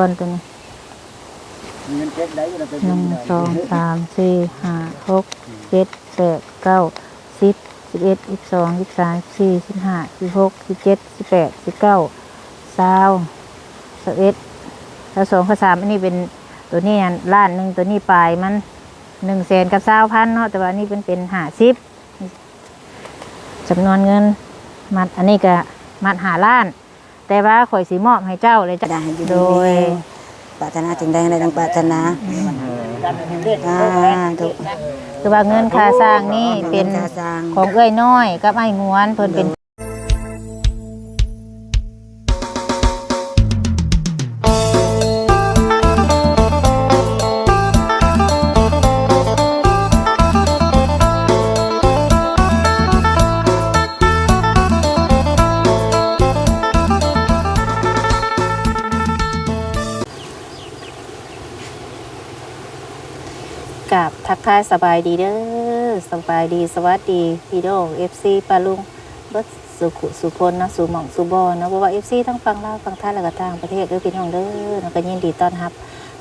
ก่อนตัวนี้หนึ่งสองสามสี่ห้าหกเจ็ดแปดเก้าสิบสิบเอ็ดสิบสองสิบสามสี่สิบห้าสิบหกสิบเจ็ดสิบแปดสิบเก้าสาวสิบเอ็ดแล้วสองข้อสามอันนี้เป็นตัวนี้อันล้านหนึ่งตัวนี้ปลายมันหนึ่งแสนกับสาวพันเนาะแต่ว่านนี้เป็นเป็นห้าสิบจำนวนเงินมัดอันนี้ก็มัดหาล้าน แต่ว่าข่อยสีมอบให้เจ้าเลยจ้ะได้อยู่โดยปรารถนาถึงได้ในดังปรารถนากันเล่นอ่าถูกคือว่าเงินค่าสร้างนี่เป็นค่าสร้างของเอ้ยน้อยกับไอ้ม้วนเพิ่นเป็น กับทักทายสบายดีเด้อสบายดีสวัสดีพี่น้อง FC ปาลุงเบิดสุขสุคนนะสูหม่องสู่บอเนะเพราะว่า FC ทั้งฝั่งลาวฝั่งไทยแล้วก็ต่างประเทศเด้อพี่น้องเด้อเนาะก็ยินดีต้อนรับ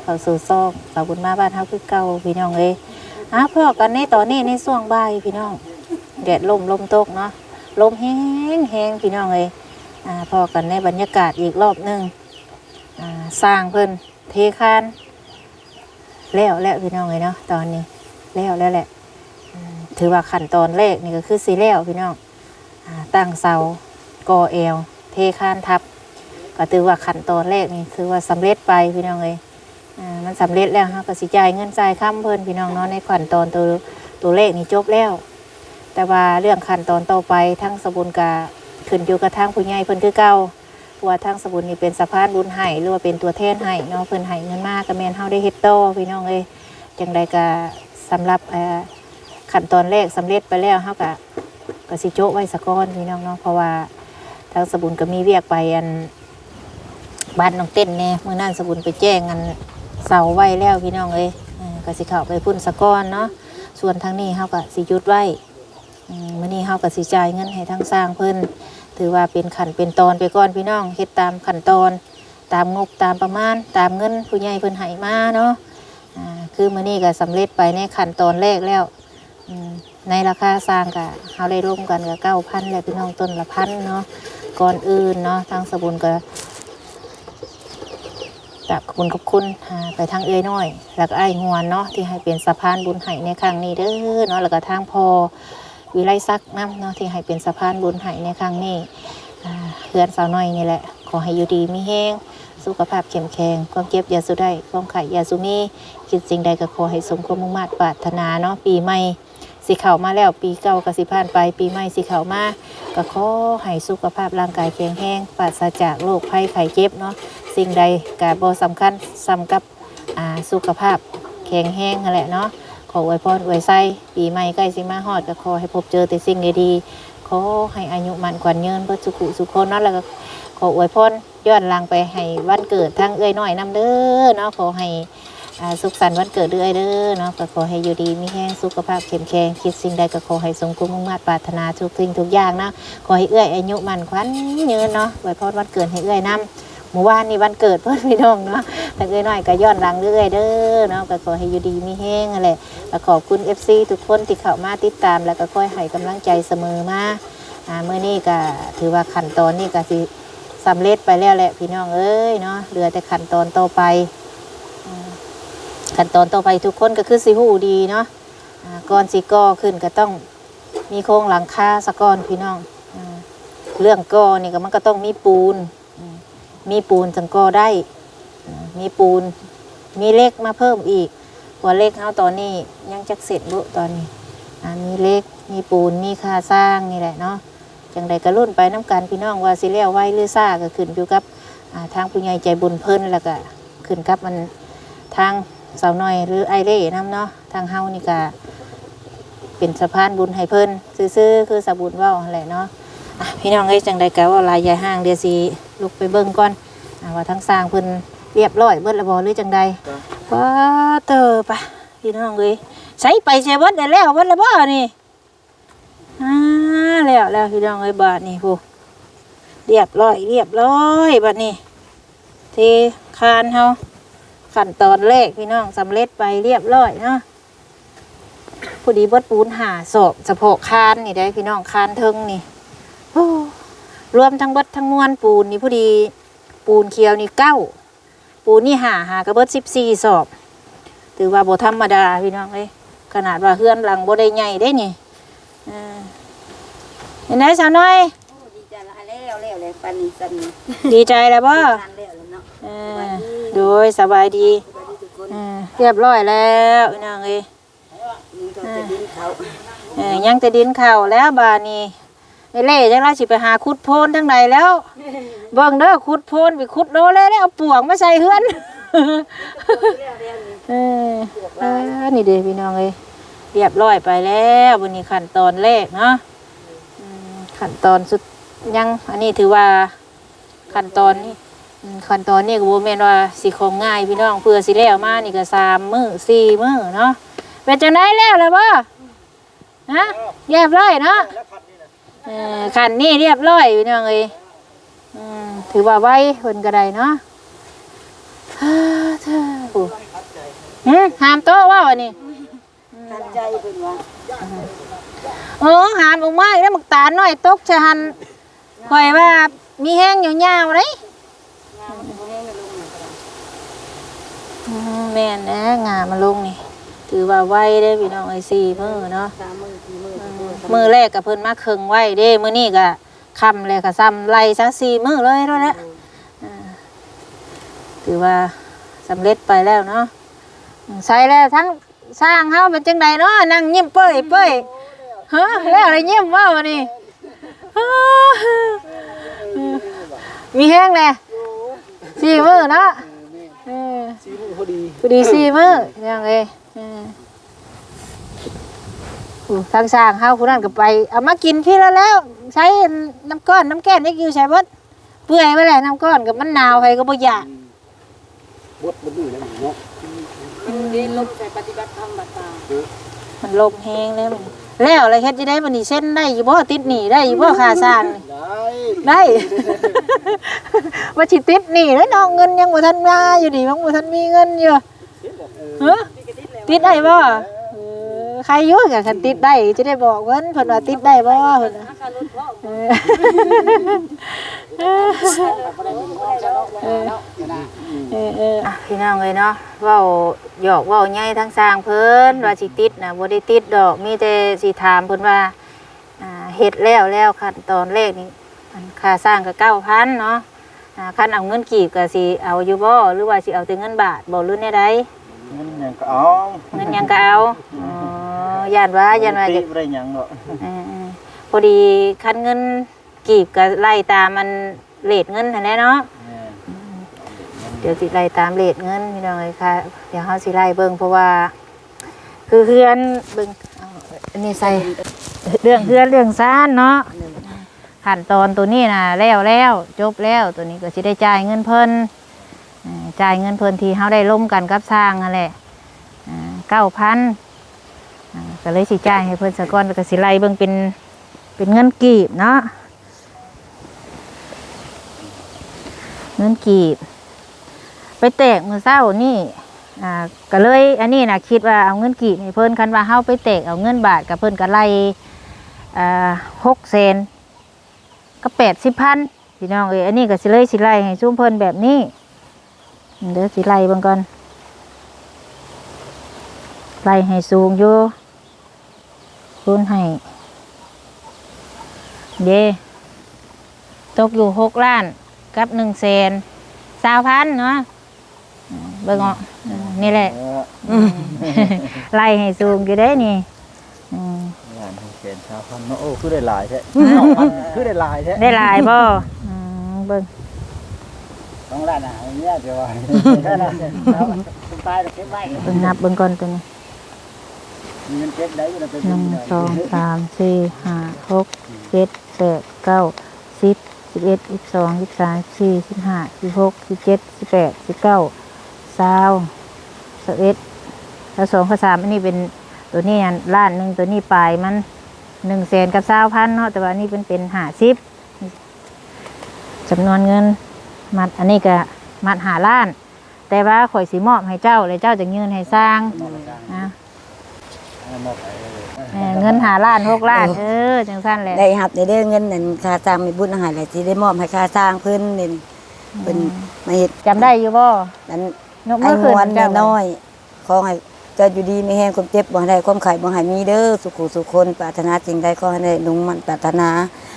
เข้าสู่ซอกสาวบุญมาบ้านเฮาคือเก่าพี่น้องเอ้ยอะพอกันในตอนนี้ในช่วงบ่ายพี่น้องแดดลมลมตกเนาะลมแห้งแห้งพี่น้องเอ้ยอ่าพอกันในบรรยากาศอีกรอบหนึงอ่าสร้างเพิ่นเทคานแล้วแล้วพี่น้องเลยเนาะตอนนี้ แล้วแล้วแหละอืมถือว่าขั้นตอนแรกนี่ก็คือสีแล้วพี่น้องอาตั้งเสากอเอวเทคานทับ ก็ถือว่าขั้นตอนแรกนี่ถือว่าสำเร็จไปพี่น้องเลยอ่ามันสำเร็จแล้วฮะก็สิจ่ายเงินจ่ายค่ำเพิ่นพี่น้องเนาะในขั้นตอนตัวตัวเลขนี่จบแล้ว แต่ว่าเรื่องขั้นตอนต่อไปทั้งสบุญกาขึ้นอยู่กับทางผู้ใหญ่เพิ่นคือเก่าเพราะว่าทางสบุญนี่เป็นสะพานบุญให้หรือว่าเป็นตัวแทนให้เนาะเพิ่นให้เงินมากก็แม่นเฮาได้เฮ็ดต่อพี่น้องเอ้ยจังใดก็ สำหรับขั้นตอนแรกสำเร็จไปแล้วเฮาก็ก็สิโจะไว้สะก่อนพี่น้องเนาะเพราะว่าทางสบุญก็มีเวียกไปอันบ้านน้องเต้นแน่เมื้อนั้นสบุญไปแจ้งอันเสาไว้แล้วพี่น้องเอ้ยก็สิเข้าไปพุ่นสะก่อนเนาะส่วนทางนี้เฮาก็สิยุดไว้อืมมื้อนี้เฮาก็สิจ่ายเงินให้ทางสร้างเพิ่นถือว่าเป็นขันเป็นตอนไปก่อนพี่น้องเฮ็ดตามขั้นตอน ตามงบตามประมาณ ตามเงินผู้ใหญ่เพิ่นให้มาเนาะ คือมื้อนี้ก็สำเร็จไปในขั้นตอนแรกแล้วในราคาสร้างก็เฮาได้ร่วมกันกับ9,000แล้วพี่น้องต้นละพันเนาะก่อนอื่นเนาะทางสบุญก็กราบขอบคุณขอบคุณไปทางเอ้ยน้อย แล้วก็ไอ้ายงวนเนาะที่ให้เป็นสะพานบุญให้ในครั้งนี้เด้อเนาะแล้วก็ทางพอวิไลซักน้ำเนาะที่ให้เป็นสะพานบุญให้ในครั้งนี้เพื่อนสาวน้อยนี่แหละ ขอให้อยู่ดีมีแห้ง สุขภาพเข้มแข็งความเก็บยาสุได้ความไข่ยาสุมีคิดสิ่งใดก็ขอให้สมความมุ่งมั่นปรารถนาเนาะปีใหม่สิเข้ามาแล้วปีเก่าก็สิผ่านไปปีใหม่สิเข้ามาก็ขอให้สุขภาพร่างกายแข็งแรงปราศจากโรคภัยไข้เจ็บเนาะสิ่งใดก็บ่สำคัญสำกับอ่าสุขภาพแข็งแรงนั่นแหละเนาะขออวยพรอวยไส้ปีใหม่ใกล้สิมาฮอดก็ขอให้พบเจอแต่สิ่งดีๆขอให้อายุมันกว่าเยินเพื่อสุขุสุขคนเนาะแล้วก็ ขออวยพรย้อนหลังไปให้วันเกิดทางเอ้ยน้อยนำเด้อเนาะขอให้สุขสันต์วันเกิดเด้อยเด้อเนาะก็ขอให้อยู่ดีมีแห้งสุขภาพเข้มแข็งคิดสิ่งใดก็ขอให้สมความมุ่งมั่นปรารถนาทุกสิ่งทุกอย่างนะขอให้เอื้อยอายุมันขวัญยืนเนาะอวยพรวันเกิดให้เอื้อยนำหมู่บ้านนี่วันเกิดเพื่อนพี่น้องเนาะแต่เอ้ยน้อยก็ย้อนหลังเรื่อยเด้อเนาะก็ขอให้อยู่ดีมีแห้งนั่นและก็ขอบคุณ FC ทุกคนที่เข้ามาติดตาม แล้วก็คอยให้กำลังใจเสมอมาเมื่อนี้ก็ถือว่าขั้นตอนนี้ก็สิ สำเร็จไปแล้วแหละพี่น้องเอ้ยเนาะเหลือแต่ขั้นตอนต่อไปขั้นตอนต่อไปทุกคนก็คือสิหูดีเนาะก่อนสิก่อขึ้นก็ต้องมีโครงหลังคาสะก้อนพี่น้องเรื่องก่อนี่ก็มันก็ต้องมีปูน มีปูนจังก่อได้ มีปูน มีเล็กมาเพิ่มอีกว่าเลขเขาตอนนี้ยังจักเสร็จบุตอนนี้มีเลขมีปูนมีค่าสร้างนี่แหละเนาะ จังใดก็รุ่นไปน้ำกันพี่น้องว่าสิเลี้ยวไว้หรือซ่าก็ขึ้นอยู่กับทางผู้ใหญ่ใจบุญเพิ่นแล้วก็ขึ้นกับมันทางสาวน้อยหรือไอเล่น้ำเนาะทางเฮานี่ก็เป็นสะพานบุญให้เพิ่นซื่อๆคือสะบุญว่าหั่นแหละเนาะพี่น้องเอ้ยจังใดก็ว่าลายใหญ่ห้างเดี๋ยวสิลุกไปเบิ่งก่อนว่าทั้งสร้างเพิ่นเรียบร้อยเบิดและบ่หรือจังใดว้าเตอปะพี่น้องเลยใช้ไปใช้วัดได้แล้ววัดละบ้านี่อ่า แล้วแล้วพี่น้องเลยบาทนี่ผู้เรียบร้อยเรียบร้อยบัดนี้เทที่คานเฮาขั้นตอนแรกพี่น้องสำเร็จไปเรียบร้อยเนาะพอดีเบิดปูนหาศอกสะโพกคานนี่ได้พี่น้องคานเทิงนี่โอ้รวมทั้งเบิดทั้งมวลปูนนี่พอดีปูนเคียวนี่เก้าปูนนี่หาหากระเบิดสิบสี่ศอกถือว่าบ่ธรรมดาพี่น้องเลยขนาดว่าเฮือนหลังบ่ได้ใหญ่ได้นี่อ เห็นไหมสาวน้อยดีใจละแล้วแล้วเลยปันนี้สันนี้ดีใจแล้วบ่ทานแล้วเนาะเออโดยสบายดีสวัสดีทุกคนเออเรียบร้อยแล้วพี่น้องเอ้ยนี่ก็จะดินเขาเออยังจะดินเข่าแล้วบานี้ไอ้เล่จังไรสิไปหาคุดโพนทั้งใดแล้ว เบิ่งเด้อคุดโพนไปคุดโดเลยแล้วเอาปวงมาใส่เฮือนเออเออนี่เด้พี่น้องเอ้ยเรียบร้อยไปแล้ววันนี้ขั้นตอนแรกเนาะ ขั้นตอนสุดยังอันนี้ถือว่าขั้นตอนนี้ขั้นตอนนี้ก็บ่แม่นว่าสิของง่ายพี่น้องเพื่อสิแล้วมานี่ก็สามมื้อสี่มื้อเนาะเป็นจังไดแล้วล่ะบ่ฮะเรียบร้อยเนาะเออขั้นนี้เรียบร้อยพี่น้องเอ้ยอืมถือว่าไวเพิ่นก็ได้เนาะฮ่าเธอโอ้หืมหามโต๊ะว่าวันนี้ทานใจเพิ่นว่า เออหามออกมาอีกแล้วหมึกตาลน้อยตกชะหันข่อยว่ามีแห้งยาวๆเลยอืมแม่นนะงามาลงนี่ ถือว่าไวได้อพี่น้องไอซีมือเนาะ สามมือสี่มือมือแรกกับเพิ่นมาเคิงไว้เด้ มือนี่ก็คำเลยก็ซ้ำไล่ซะสี่มือเลยด้วยแหละอ่าถือว่าสำเร็จไปแล้วเนาะอืมใส่แล้วทั้งสร้างเฮาเป็นจังใดเนาะนั่งยิ้มเป้ยเป้ย ฮะแล้วอะไรยิ้มว่าวันนี้ฮ่ามีแห้งเลยสี่มือเนาะเออสีมือพอดีพอดีสี่มือยังไงเอออู้ทางสร้างเฮาคนนั้นก็ไปเอามากินพี่แล้วแล้ว ใช้น้ำก้อนน้ำแก้นนี่อยู่ใช้เบดเปื่อยไปแหละน้ำก้อนกับมันหนาวไปก็บ่อยากบดบดดื้อแล้วเนาะเรียนลงใส่ปฏิบัติธรรมบัดตามันลมแห้งแล้วมัน แล้วอะไรเฮ็ดจะได้มันนี่เส้นได้อยู่บ่ติดหนีได้อยู่บ่ค่าสร้างนี่ได้ได้ ว่าสิติดหนีแล้วน้องเงินยังบ่ทันมาอยู่นี่ยังบ่ทันมีเงินอยู่ฮะติดได้บ่เออใครอยู่กับคันติดได้จะได้บอกเพิ่นเพิ่นว่าติดได้บ่เพิ่นน่ะ เออเออเอออะพี่น้องเอ้ยเนาะเว้าหยอกเว้าใหญ่ทั้งสร้างเพิ่นว่าสิติดนะบ่ได้ติดดอกมีแต่สิถามเพิ่นว่าอ่าเฮ็ดแล้วแล้วขั้นตอนแรกนี่อันค่าสร้างก็เก้าพันเนาะอ่าคันเอาเงินกีบก็สิเอาอยู่บ่หรือว่าสิเอาแต่เงินบาทบ่หรือแนวใดเงินหยังก็เอาเงินหยังก็เอาอ๋อย่านว่าย่านว่าติจะบ่ได้หยังเนาะเออพอดีคันเงิน กีบก็ไล่ตามมันเรทเงินนั่นแหละเนาะแม่นเดี๋ยวสิไล่ตามเรทเงินพี่น้องเอ้ยค่ะ เดี๋ยวเฮาสิไล่เบิ่งเพราะว่า คือเฮือนเบิ่งเอาอันนี้ใส่เรื่องเฮือนเรื่องซ่านเนาะขั้นตอนตัวนี้นะแล้วแล้วจบแล้วตัวนี้ก็สิได้จ่ายเงินเพิ่นเอ่อจ่ายเงินเพิ่นที่เฮาได้ร่วมกันกับสร้างนั่นแหละเก้าพันก็เลยสิจ่ายให้เพิ่นสะก้อนแล้วก็สิไล่เบิ่งเป็นเป็นเงินกีบเนาะ เงินกีบ ไปแตกมือเศร้านี่อ่าก็เลยอันนี้นะคิดว่าเอาเงินกีบให้เพิ่นคันว่าเฮาไปแตกเอาเงินบาทกับเพิ่นก็ไล่อ่าหกเซนก็แปดสิบพันพี่น้องเอ้ยอันนี้ก็สิเลยสิไลให้ซุ่มเพิ่นแบบนี้เดี๋ยวสิไลเบิ่งก่อนไล่ให้สูงอยู่คูณให้เด้ตกอยู่หกล้าน กับหนึ่งแสนสาวพันเนาะอืมเบิ่งเอะนี่แหละเออไล่ให้สูงอยู่ได้นี่อืมงานของแกนชาวพันเนาะโอ้คือได้หลายแท้เนาะพันคือได้หลายแท้ได้หลายบ่อืมเบิ่งต้องร้านอาหารเนี่ยจะว่าแค่นั้นเอาคุณตายแล้วเก็บไว้เบิ่งนับเบิ่งก่อนตัวนี้มีเงินเก็บได้อยู่แล้วเป็นหนึ่งเงินสองสามสี่ห้าหกเจ็ดแปดเก้าสิบสิ บเอ็ดสิบสองสิบสามสิบสี่สิบห้าสิบหกสิบเจ็ดสิบแปดสิบเก้าสาวสิบเอ็ดแล้วสองข้อสามอันนี้เป็นตัวนี้อันล้านหนึ่งตัวนี้ปลายมันหนึ่งแสนกับสาวพันเนาะแต่ว่าอันนี้เป็นเป็นห้าสิบจำนวนเงินมัดอันนี้ก็มัดหาล้าน แต่ว่าข่อยสิมอบให้เจ้าเลยเจ้าจะยืนให้สร้างนะ เอาหมดไปเลยเออเงินหาล้านหกล้านเออจังสั้นแหละได้หับได้เด้อเงินนั่นค่าสร้างมีบุญอาหารอะไรที่ได้มอบให้ค่าสร้างเพิ่นนี่เพิ่นมาเฮ็ดจำได้อยู่บ่นั้นยกไอ้มืองขึ้นวนเจ้าน้อยๆขอให้เจ้าอยู่ดีไม่แห้งความเจ็บบ่ให้ได้ความไข้บ่ให้มีเด้อสุขุสุขคนปรารถนาสิ่งใดขอให้ได้ลุงมันปรารถนา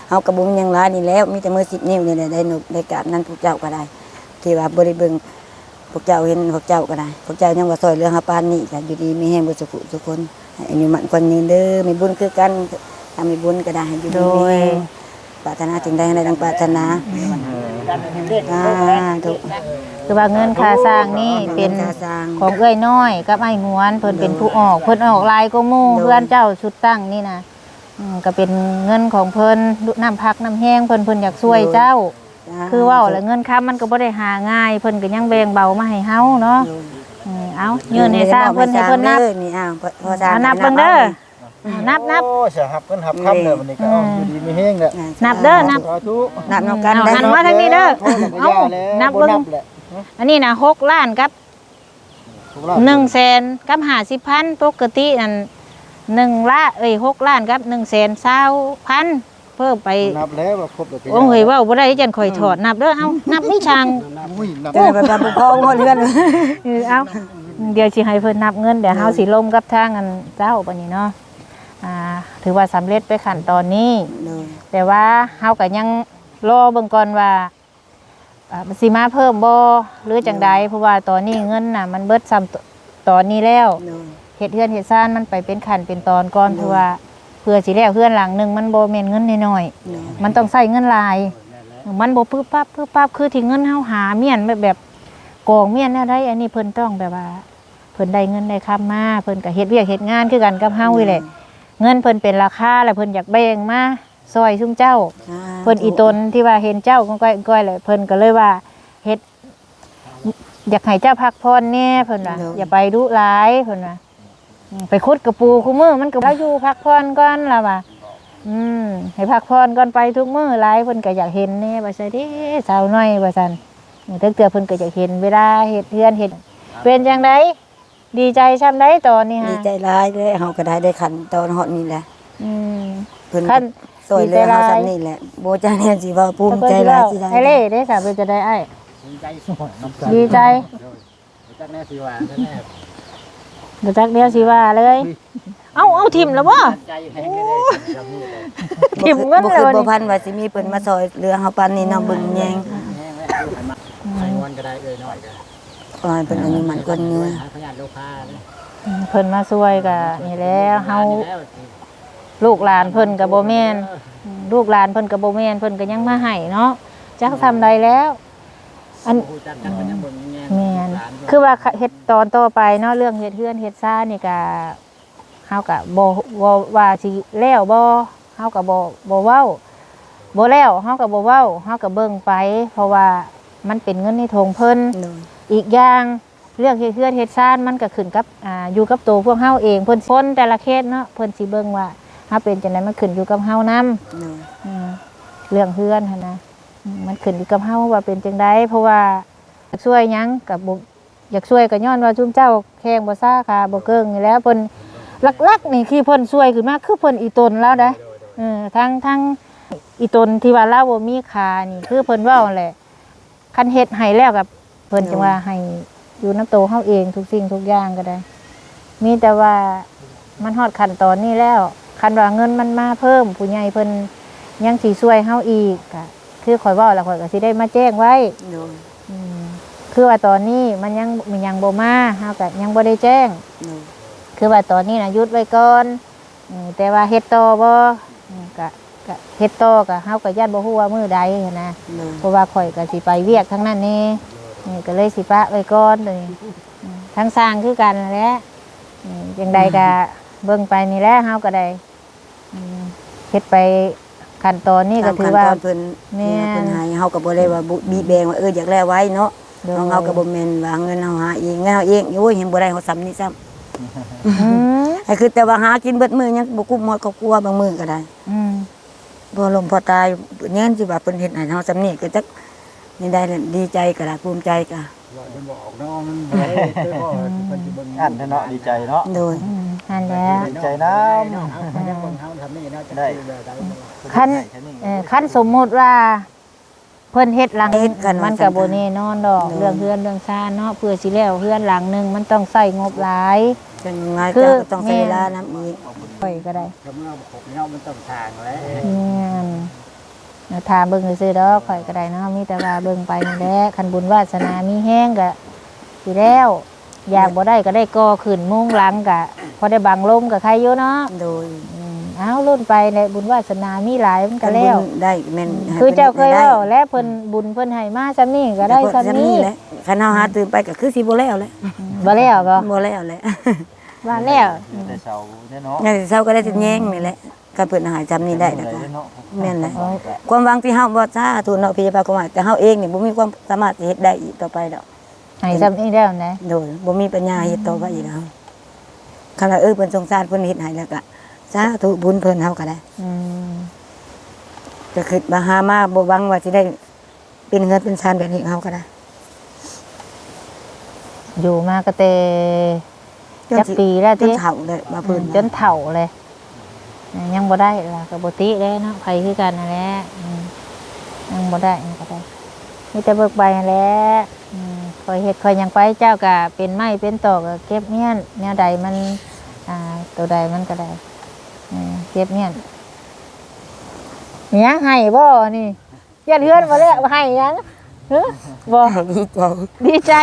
เฮากระบุญยังหลายนี่แล้ว มีแต่มือ10นิ้วนี่แหละได้นบได้กราบนั้นพวกเจ้าก็ได้ที่ว่าบ่ได้เบิ่งพวกเจ้าเห็นพวกเจ้าก็ได้พวกเจ้ายังว่าซอยเรื่องหาปานนี่ก็อยู่ดีมีแห้งบ่สุขุสุขคนให้ อายุมันคนยืนเด้อมีบุญคือกันถ้ามีบุญก็ได้ให้อยู่โดดีมียแห้งปรารถนาสิ่งใดให้ได้ดังปรารถนากันเห็นเด็กอ่าถูกคือว่าเงินค่าสร้างนี่เป็นค่าสร้างของเอ้อยน้อยกับไอ้งวนเพิ่นเป็นผู้ออกเพิ่นออกลายก็มู่โดยเพื่อนเจ้าชุดตั้งนี่นะอืมก็เป็นเงินของเพิ่นน้ำพักน้ำแห้งเพิ่นเพิ่นอยากช่วยเจ้า คือเว่าแล้วเงินค้ำมันก็บ่ได้หาง่าย เพิ่นก็ยังแบ่งเบามาให้เฮาเนาะอืม เอาเงินให้สร้างเพิ่นให้เพิ่นนับด้อนี่อ้าวพอสร้างเอานับเบิ่งเด้อ นับนับ โอ้เสียหับกันหับคำเลยวันนี้ก็เอาอยู่ดีไม่แห้งเลยนับเด้อนับ สาธุนับนำกันเอาได้หันมาทางนี้เด้อเอาเอานันับบเบิ่เบิ่งงแหละอันนี้นะ6ล้านกับ1แสนกับ50พันปกตินั่น1ล้านเอ้ย6ล้านกับ1แสน20พันเพิ่มไปนับแล้วว่าครบแล้วก็โอ้ยเว้าบ่ได้จังข่อยถอดนับเด้อเอานับนี่ช่างอุ้ยนับ เจอแบบแบบพ่อพ่อเรือน เออเอา เดี๋ยวสิให้เพิ่นนับเงินเดี๋ยวเฮาสิลมกับทางอันเจ้าปานนี้เนาะอ่าถือว่าสำเร็จไปขั้นตอนนี้แต่ว่าเฮาก็ยังรอเบิ่งก่อนว่าอ่ามันสิมาเพิ่มบ่หรือจังใดเพราะว่าตอนนี้เงินน่ะมันเบิดซ้ำตอนนี้แล้วเฮ็ดเฮือนเฮ็ดซ่านมันไปเป็นขั้นเป็นตอนก่อนเนอะเพราะว่าเพื่อสิแล้วเฮือนหลังหนึงมันบ่แม่นเงินน้อยๆมันต้องใช้เงินหลาย มันบ่ปึ๊บปั๊บปึ๊บปั๊บคือที่เงินเฮาหาเมียนแบบแบบกองเมียนแนวใดอันนี้เพิ่นต้องแบบว่า เพิ่นได้เงินได้คำมาเพิ่นก็เฮ็ดเวียกเฮ็ดงานคือกันกับเฮานี่แหละเงินเพิ่นเป็นราคาแล้วเพิ่นอยากแบ่งมาซอยซุมเจ้า เพิ่นอีตนที่ว่าเห็นเจ้าก้อยก้อยเลยเพิ่นก็เลยว่าเฮ็ดอยากให้เจ้าพักผ่อนแน่เพิ่นว่าเนอะอย่าไปดุร้ายเพิ่นว่าอืมไปขุดกระปูคู่มือมันก็บ่อยู่พักผ่อนก่อนล่ะว่าอืมให้พักผ่อนก่อนไปทุกมื้อหลายเพิ่นก็อยากเห็นแน่ว่าซั่นเด้สาวน้อยว่าซั่นนี่เทื่อๆเพิ่นก็อยากเห็นเวลาเฮ็ดเฮือนเฮ็ดเป็นจังได ดีใจช่ำไดตอนนี้ดีฮะใจร้ายเลยเฮาก็ได้ได้ขันตอนฮอดนี่แหละอืม เพิ่นขั้นซอยเรือเฮาดีใจร้ายซ้ำนี่แหละโบจาแน่สิว่าภูมิใจหลายสิได้ไอ้เล่ได้ค่ะเป็นจะได้ไอ้ดีใจสดน้ำใจดีใจจักแน่สิว่าจักแน่เดี๋ยวจักเดียวสิว่าเลย เอาเอาทิมแล้วบ่ ใจแห้งเลยจำนี่เลยทิมเงินบ่เลคือย บ่พันว่าสิมีเพิ่นมาซอยเรือเฮาปานนี้เนาะเบิ่งแยงแห้งแล้วให้มาให้งวนก็ได้เอ้ยน้อยก็ ขอให้เพิ่นอายุมันคนเนื้อหาพยานโลคาเลยเพิ่นมาช่วยกะนี่แหล้วเฮาแล้วลูกหลานเพิ่นก็บ่แม่นลูกหลานเพิ่นก็บ่แม่นเพิ่นก็ยังมาให้เนาะจักทำใดแล้ว อันผู้จัดกันก็ยังเบิ่งแง่แม่นคือว่าเฮ็ดตอนต่อไปเนาะเรื่องเฮ็ดเฮือนเฮ็ดซ่านี่ก็เฮาก็บ่บ่ว่าสิแล้วบ่เฮาก็บ่บ่เว้าบ่แล้วเฮาก็บ่เว้าเฮาก็เบิ่งไป เพราะว่ามันเป็นเงินในทงเพิ่นเนาะ อีกอย่างเรื่องเฮ็ดเฮือนเฮ็ดซ่านมันก็ขึ้นกับอ่าอยู่กับตัวพวกเฮาเองเพิ่นพ้นแต่ละเคสเนาะเพิ่นสิเบิ่งว่าเฮาเป็นจังไดมันขึ้นอยู่กับเฮานำเนาะเรื่องเฮือนหั่นนะอืมมันขึ้นอยู่กับเฮาว่าเป็นจังไดเพราะว่าอยากช่วยหยังกับบ่อยากช่วยก็ย้อนว่าจุมเจ้าแข้งบ่ซ่าค่ะบ่เกิงนี่แหล้วเพิ่นหลักๆนี่คือเพิ่นช่วยขึ้นมาคือเพิ่นอีตนแล้วได้เออทั้งทั้งอีตนที่ว่าเราบ่มีค่านี่คือเพิ่นเว้าแหละคันเฮ็ดให้แล้วกับเพิ่นจังว่าให้อยู่น้ำโตวเฮาเองทุกสิ่งทุกอย่างก็ได้ มีแต่ว่ามันฮอดขั้นตอนนี้แล้วคันว่าเงินมันมาเพิ่ม ผู้ใหญ่เพิ่นยังสีช่วยเฮาอีกก็คือข่อยเว่าแล้วข่อยก็สิได้มาแจ้งไว้เนาะอืมคือว่าตอนนี้มันยังมันยังบ่มาเฮาก็ยังบ่ได้แจ้งเนาะคือว่าตอนนี้น่ะหยุดไว้ก่อนอืมแต่ว่าเฮ็ดต่อบ่อืมก็ก็เฮ็ดต่อก็เฮาก็ยันบ่ฮู้ว่ามื้อใดหั้นนะเนาะเพราะว่าข่อยก็สิไปเวียกทั้งนั้นนี่ นี่ก็เลยสิปะไว้ก่อนเลยอืมทั้งสร้างคือกันนั่นแหละอืมจังใดก็เบิ่งไปนี่แหละเฮาก็ได้อืมเฮ็ดไปขั้นตอนนี้ก็ถือว่าตมขั้นตนเพิ่นแม่นเพิ่นให้เฮาก็บ่ได้ว่าบุบีแบงว่าเอออยากแล้วไว้เนาะโดยของเฮาก็บ่แม่นว่าเงินเฮาหาเองเงินเฮาเองโอ้ยเห็นบ่ได้เฮาซ้ำนี่ซ้ำอืมไอ้คือแต่ว่าหากินเบิดมื้อยังบ่กุ้มหมดครอบครัวบางมื้อก็ได้อืมพอลมพอตายเงินสิว่าเพิ่นเฮ็ดให้เฮาซ้ำนี่ก็จัก นี่ได้แล้วดีใจก็ละภูมิใจก็ว่าจะบอกน้องมันบ่ได้ไปพ่อมันสิเบิ่งอันเนาะดีใจเนาะ โดย อืมนั่นแหล้ว ดีใจน้ำ เอาไปจะเบิ่งเฮาทำนี่เนาะจะได้ได้ได้คัน เออคันสมมุติว่า เพิ่นเฮ็ดหลังเฮ็ดกันว่ามันก็บ่จังแน่นอนดอกเรื่องเฮือนเรื่องซ่านเนาะเพื่อสิแล้วเฮือนหลังหนึงมันต้องใช้งบหลาย จังไงคืก็อ ต้องใช้เวลานํอีกค่อยก็ได้ก็เมื่อขบเนาะมันต้องทางแล้ว แม่น นะถามเบิ่งซื่อดอกข่อยก็ได้เนาะมีแต่ว่าเบิ่งไปนี่แหละคันบุญวาสนามีแห้งก็สิแล้ว อยากบ่ได้ก็ได้ก่อขึ้นมุงหลังก็พอได้บังลมก็ใครอยู่เนาะโดยอืมเอารุ่นไปในบุญวาสนามีหลายมันก็แล้ว บุญได้แม่นให้คือเจ้าเคยได้เว่าและเพิ่นบุญเพิ่นให้มาซ้ำนี้ก็ได้ซ้ำนี้แหละคันเฮาหาตื่นไปก็คือสิบ่แล้วแหละบ่แล้วบ่บ่แล้วแหละว่าแล้ว แต่เช้าเนี่ยเนาะอย่างที่เช้าก็ได้แต่แย้งนี่แหละ ก็เพิ่นหาจำนี่ได้แล้วก็เนาะแม่นแหละความหวังที่เฮาบ่ซาทุนเนาะพี่จะพาก็ว่าแต่เฮาเองนี่บ่มีความสามารถสิเฮ็ดได้อีกต่อไปดอกให้ซ้ำนี้แล้วนะโดยบ่มีปัญญาเฮ็ดต่อไปอีกแล้วคันว่าเออเพิ่นสงสารเพิ่นเฮ็ดให้แล้วก็สาธุบุญเพิ่นเฮาก็ได้อืมก็คิดว่าหามาบ่หวังว่าสิได้เป็นเงินเป็นชานแบบนี้เฮาก็ได้อยู่มาก็แต่จักปีแล้วจนที่เฒ่าเลยมาเพิ่นจนเฒ่าเลย ยังบ่ได้ล่ะก็บ่ติเลยเนาะไผคือกันนั่นแหละอืมยังบ่ได้ยังก็ได้มีแต่เบิกใบนั่นแหละอืมคอยเฮ็ดคอยหยังไปเจ้าก็เป็นไม้เป็นตอกก็เก็บเมียนแนวใดมันอ่าตัวใดมันก็ได้อืมเก็บเมียนหยังให้บ่นี่ยัดเฮือนบ่แล้วให้หยังฮะบ่ดีใจดีใจ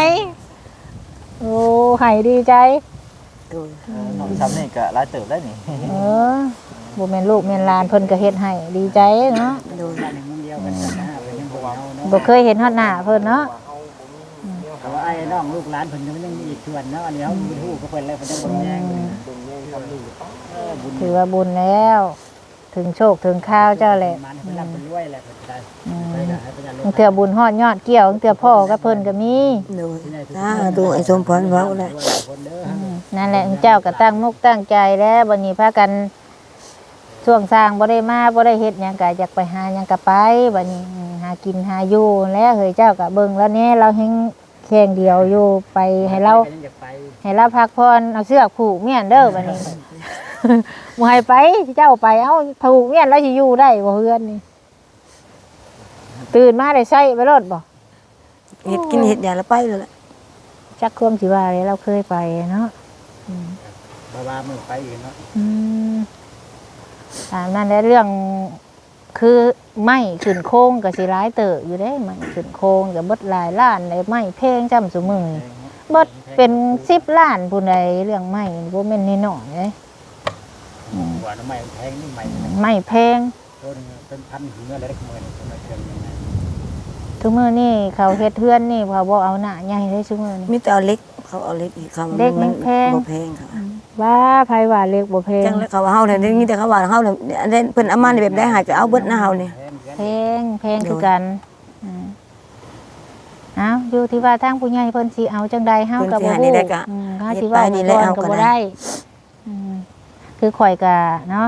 โอ้ให้ดีใจโดยน้องซ้ำนี่ก็หลายเติบได้นี่เออ บ่แม่นลูกแม่นหลานเพิ่นก็เฮ็ดให้ดีใจเนาะโดยบ้านหนึ่งเดียวกันนะเป็นยังบ่เอาเนาะบ่เคยเห็นฮอดหน้าเพิ่นเนาะแต่ว่าไอ้น้องลูกหลานเพิ่นยังมีอีกส่วนเนาะอันนี้เฮาบ่ฮู้ก็เพิ่นแล้วเพิ่นยังบ่แย่งเออบุญถือว่าบุญแล้ว ถึงโชคถึงข้าวเจ้าแหละมันเพิ่นรับเพิ่นรวยแหละเพิ่นได้อืมไปก็ให้เพิ่นได้ตั้งแต่บุญฮอดยอดเกี่ยวตั้งแต่พ่อกับเพิ่นก็มีโดยสาธุไอ้สมพรเว้าแหละคนเด้ออืมนั่นแหละเจ้าก็ตั้งมุกตั้งใจแล้วบัดนี้พากัน ช่วงสร้างบ่ได้มาบ่ได้เฮ็ดหยังก็อยากไปหาหยังก็ไปบัดนี้อืมหากินหาอยู่แล้วเฮ้ยเจ้าก็เบิ่งแล้วแน่เราเฮงแข่งเดียวอยู่ไปให้เราก็ยังอยากไปให้เราพักผ่อนเอาเสือกผูกเมียนเด้อบัดนี้ บ่ให้ไปเจ้าไปเอาผูกเมียนแล้วสิอยู่ได้บ่เฮือนนี่ตื่นมาได้ใช้ไปรถบ่เฮ็ดกินเฮ็ดยาแล้วไปเลยล่ะจักความสิว่าเลยเราเคยไปเนาะบาบามือไปอีกเนาะอืม ตามนั้นแหละเรื่องคือไม่ขึ้นโค้งก็สิร้ายเตออยู่ได้ไม่ขึ้นโค้งก็เบิดหลายล้านเลยไม่เพลงจำซุมือนี่เบิดเป็น10ล้านผู้ใดเรื่องไม่บ่แม่นน้อยๆเด้หัวน้ำใหม่แพงนี่ใหม่ไม่เพลงตัวนึงเป็นพันถึงเมื่อไรได้ขโมยนี่ทำไมเกินยังไงทุกมื้อนี่เขาเฮ็ดเฮือนนี่เขาบ่เอาหน้าใหญ่ได้ทุกมื้อนี่มีแต่เอาเล็กเขาเอาเล็กอีกเขาเล็กมันแพงบ่แพงค่ะ ว่าไผว่าเล็กบ่เพลงจังแล้วเขาว่าเฮาเนี่ยนี่แต่เขาว่าเฮาเนี่ยอันนั้นเพิ่นเอามาในแบบได้หายก็เอาเบิดหน้าเฮานี่แพงกันเพลงเพลงคือกันอืมเอาอยู่ที่ว่าทางผู้ใหญ่เพิ่นสิเอาจังใดเฮาก็บ่เพิ่นสิให้ฮู้นี่ได้ก็ อืมเฮาสิว่าเฮ็ดไปนี่แหละก่อนเอาก็ก็บ่ได้ ได้อืมคือข่อยก็เนาะ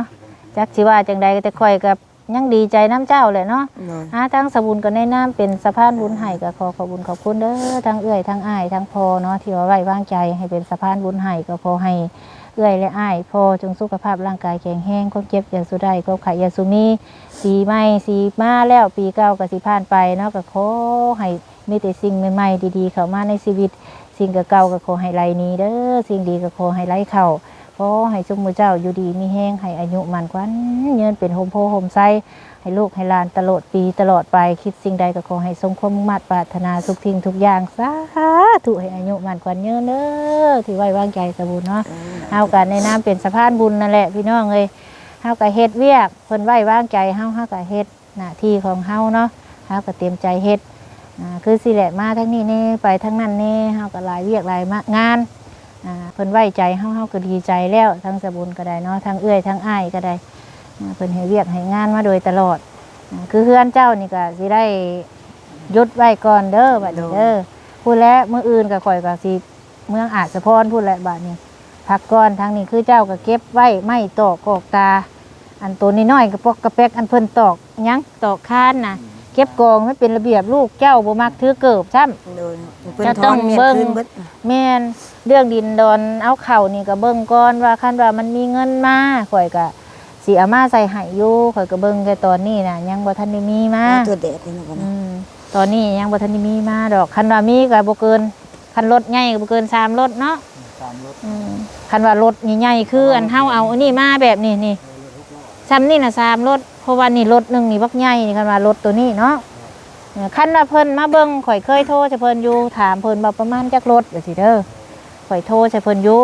จักสิว่าจังใดแต่ข่อยก็ยังดีใจน้ำเจ้าแหละเนาะโดยอาทั้งสบุญกันในน้ำเป็นสะพานบุญให้ก็ขอขอบคุญขอบคุณเด้อทั้งเอื้อยทั้งอ้ายทั้งพอเนาะที่ว่าไว้วางใจให้เป็นสะพานบุญให้ก็ขอให้ เอื้อยและอ้ายพอจงสุขภาพร่างกายแข็งแรงความเจ็บอย่าสุดใดก็ไข่อย่าสุมีสีใหม่สีมาแล้วปีเก่าก็สิผ่านไปเนาะก็ขอให้มีแต่สิ่งใหม่ๆดีๆ เข้ามาในชีวิต สิ่งเก่าๆก็ขอให้ไหลนี้เด้อสิ่งดีก็ขอให้ไหลเข้า อให้สมมือเจ้าอยู่ดีมีแห้งให้อายุมันกวันยืนเป็นโฮมโพโฮมไซให้ลูกให้หลานตลอดปีตลอดไปคิดสิ่งใดก็ขอให้สมความมุ่งมั่นปรารถนาทุกทิ้งทุกอย่างสาธุให้อายุมันกว่าเยอะเด้อที่ไว้วางใจสบุญเนาะเฮากันในน้ำเป็นสะพานบุญนั่นแหละพี่น้องเอ้ยเฮาก็เฮ็ดเวียกเพิ่นไว้วางใจเฮาเฮาก็เฮ็ดหน้าที่ของเฮาเนาะเฮาก็เตรียมใจเฮ็ดอ่าคือสิแหละมาทั้งนี้นี่ไปทั้งนั้นนี่เฮาก็หลายเวียกหลายมางานอ่า เพิ่นไว้ใจเฮาเฮาก็ดีใจแล้วทั้งสบุญก็ได้เนาะทั้งเอื้อยทั้งอ้ายก็ได้อ่าเพิ่นให้เวียกให้งานมาโดยตลอดอ่าคือเฮือนเจ้านี่ก็สิได้หยุดไว้ก่อนเด้อบัดนี้เด้อพูดแล้วมื้ออื่นก็ข่อยก็สิเมืองอาจสะพรพูดแล้วบัดนี้พักก่อนทางนี้คือเจ้าก็เก็บไว้ไม่ตอกกอกตา อันตัวน้อยๆกระปอกกระแปกอันเพิ่นตอกหยังตอกค้านน่ะ เก็บกองไม่เป็นระเบียบลูกเจ้าบ่มักถือเกิบซ้ำ โดยเพิ่นจะทต้อองนเมียนเบิ่ง คืนเบิดแม่นเรื่องดินดอนเอาเข่านี่ก็เบิ่งก่อนว่าคันว่ามันมีเงินมาข่อยก็สิเอามาใส่ให้อยู่ข่อยก็เบิ่งแต่ตอนนี้น่ะ ยังบ่ทันได้มีมาตัวแดดนี่เนาะอืมตอนนี้ยังบ่ทันได้มีมาดอกคันว่ามีก็บ่เกินคันรถใหญ่ก็บ่เกินสามรถเนาะตามรถอืมคันว่ารถใหญ่ๆคืออันเฮาเอาอันนี้มาแบบนี้นี่ซ้ำนี่น่ะสามรถ เพราะว่านี่รถหนึงนี่บักใหญ่นี่คันว่ารถตัวนี้เนาะเออคันว่าเพิ่นมาเบิ่งข่อยเคยโทรจะเพิ่นอยู่ถามเพิ่นว่าประมาณจักรถเดี๋ยวสิเด้อข่อยโทรจะเพิ่นอยู่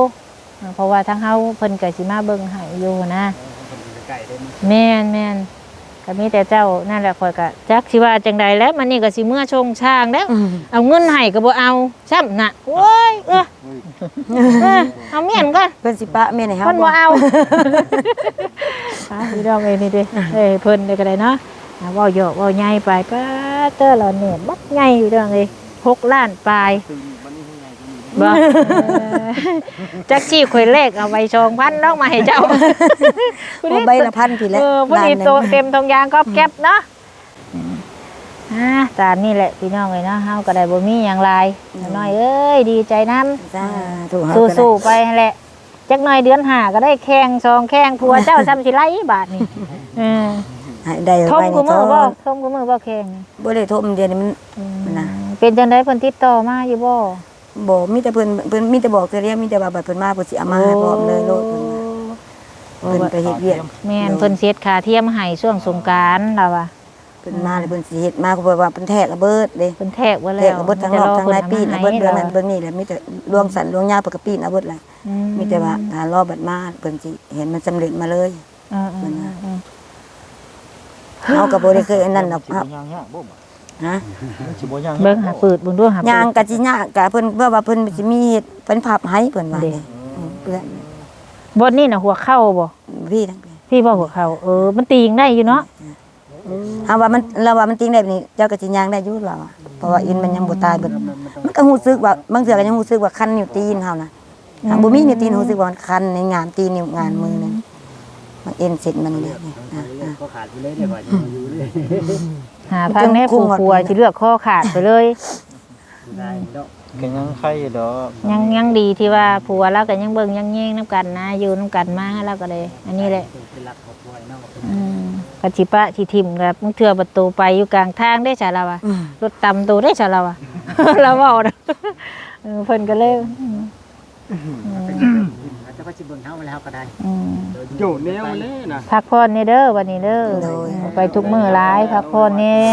เออเพราะว่าทางเฮาเพิ่นก็สิมาเบิ่งให้อยู่นะไก่เด้นแม่นแม่น ก็มีแต่เจ้านั่นแหละข่อยก็จักสิว่าจังใดแล้วมันนี่ก็สิเมื่อชงช่างแล้ว เอาเงินให้ก็บ่เอาซ้ำน่ะโอ้ยเออเออเอาเมียนก่อนเพิ่นสิปะเมียนให้เฮาเพิ่นบ่เอาอะพี่น้องเอ้ยนี่ดิเอ้ยเพิ่นเด้ก็ได้เนาะอะเว้าหยอกเว้าใหญ่ไปป้าเตอเราเนี่ยบักใหญ่พี่น้องเอ้ย6ล้านปลาย บ่เออจักจี้ข่อยเลขเอาไว้2,000น้องมาให้เจ้าโอ้ใบละพันพี่แหละเออพอดีล้านหนึ่งโตเต็มทงยางก็แก๊บเนาะอ่าตามนี่แหละพี่น้องเลยเนาะเฮาก็ได้บ่มีหยังหลายน้อยเอ้ยดีใจนำจ้าถูกเฮาก็ได้สู้ๆไปหั่นแหละจักหน่อยเดือนห้าก็ได้แข่งซองแข่งผัวเจ้าซ้ำสิไล่บาทนี่เออให้ได้ทมไว้กูในมืท้อองบ่ทมกูมือบ่แข่งนี่บ่ได้ทมเดียวนี่มันอืมมันน่ะเป็นจังได๋เพิ่นติดต่อมาอยู่บ่ บ่มีแต่เพิ่นเพิ่นมีแต่บอกแต่เรียกมีแต่ว่าบัดเพิ่นมาเพิ่นสิเอามาให้พร้อมเลยโลดเพิ่นว่าโอ้เพิ่นไปเฮ็ดเวียกแม่นเพิ่นเสียดขาเทียมให้ช่วงสงกรานต์ล่ะว่ะเพิ่นมาแล้วเพิ่นสิเฮ็ดมาก็เพราะว่าเพิ่นแทกระเบิดเด้เพิ่นแทกไว้แทแล้กวระเบิดทั้งรอบทั้งหลายปีนระเบิดเรื่องนั้นเบิ่งนี่แหละมีแต่รวงสันรวงยาวเพิ่นก็ปีนระเบิดแหละอืมีแต่ว่าถ้ารอบบัดมาเพิ่นสิเห็นมันสำเร็จมาเลยเออเออเออเออเฮาก็บ่ได้เคยอันนั้นดอกสิครับบ่ย่างยากบ่บ่ ฮะมันสิบ่ย่างยากเบิ่งหาปืดเบิ่งดูหาปืดยางกะสิยากกะเพิ่นเพื่อว่าเพิ่นสิมีเฮ็ดเพิ่นพับให้เพิ่นว่าเด้เด้ อืมเพื่อนบนนี่น่ะหัวเข้าบ่พี่ทั้งพี่พี่บ่หัวเข้าเออ มันตีงได้อยู่เนาะเอาว่ามันเราว่ามันจริงได้แบบนี้เจ้าก็สิยางได้อยู่เราอะเพราะว่าอินมันยังบ่ตายเบิดมันก็รู้สึกว่าบางเทื่อก็ยังรู้สึกว่าคันนิ้วตีนเฮานะถ้าบ่มีนิ้วตีนรู้สึกว่ามันคันในงานตีนนิ้วงานมือนึงมันเอ็นเสร็จมันนี่นี่อะอะก็ขาดไปเลยเนี่ยก่อนอยู่เลย หาพังแน่คุ้ผู้มกว่าครัวสิเลือกข้อขาดไปเลยได้ดอกก็ยังไข่อยู่ดอกยังยังดีที่ว่าผัวเราก็ยังเบิ่งยังแย่งนํกันนะ อยู่นํกันมาเราก็เลย อันนี้แหละเป็นหลักครอบครัวเนาะอืมกะสิปะสิทิ่มกับมึงเทื่อประตูไปอยู่กลางทางได้จ้ะเราอะอืมรถตำตัวได้จ้ะเราอะเราเว้านะเออเพิ่นก็เลยอืมอื มจะก็สิเบิ่งเฮาแล้วก็ได้อืมอยู่แนวเลยนะพักผ่อนนี่เด้อวันนี้เด้อไปทุกมื้อหลายพักผ่อนนี่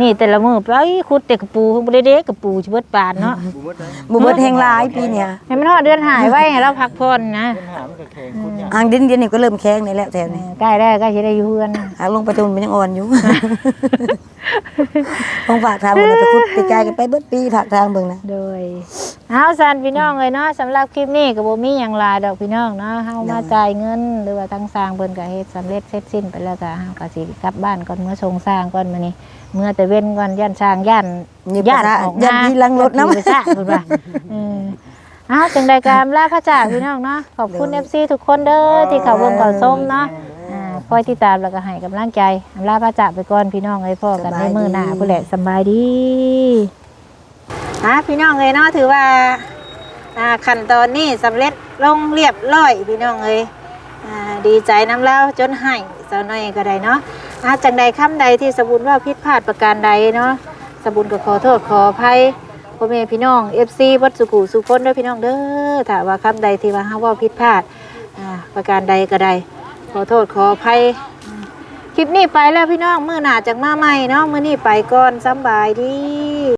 นี่แต่ละมื้อไปขุดแต่กระปูบ่ได้เด้กระปูสิเบิดปานเนาะบ่เบิดแห่งหลายปีเนี่ยให้มันฮอดเดือนหายไว้ให้เราพักผ่อนนะปัญหามันก็แข็งคุณยากอ่างดินเดียวนี่ก็เริ่มแข็งนี่แล้วแถวนี้ใกล้ได้ใกล้สิได้อยู่เฮือนหากลงไปจนมันยังอ่อนอยู่ ต้องฝากทางเบิ่งนะไปคุดไปไกลกันไปเบิดปีฝากทางเบิ่งนะ โดยเอาสันพี่น้องเลยเนาะสำหรับคลิปนี้ก็บ่มีหยังหลายดอกพี่น้องเนาะเฮามาจ่ายเงิน หรือว่าทั้งสร้างเพิ่นก็เฮ็ดสำเร็จเสร็จสิ้นไปแล้วก็เฮาก็สิกลับบ้านก่อนเมื่อชงสร้างก่อนมื้อนี้ เมื่อแต่เว้นก่อนย่านช้างย่านนี่ย่านภาษาออกย่านมาที่ลังรถน้ำ ย่าขี่ไปซะเพิ่นว่าเออเอาจังใดก็ลาพระจากพี่น้องเนาะขอบคุณ FC ทุกคนเด้อที่เข้าเบิ่งเข้าชมเนาะอ่าคอยติดตามแล้วก็ให้กำลังใจอำลาพระจากไปก่อนพี่น้องเอ้ยพ่อกันในมื้อหน้าพุ่นแหละสำบายดีอะพี่น้องเลยเนาะถือว่าอ่าขั้นตอนนี้สำเร็จลงเรียบร้อยพี่น้องเลยอ่าดีใจน้ำเล่าจนให้เจ้าน้อยก็ได้เนาะ อาจังใดคำใดที่สบุญว่าผิดพลาดประการใดเนาะสบุญก็ขอโทษขออภัยพ่อแม่พี่น้องเอฟซีวัดสุขุสุพ้นด้วยพี่น้องเด้อถ้าว่าคำใดที่ว่าเฮาว่าผิดพลาดประการใดก็ได้ขอโทษขออภัยคลิปนี้ไปแล้วพี่น้อง มื้อหนาจังมาใหม่เนาะมื้อนี้ไปก่อนสบายดี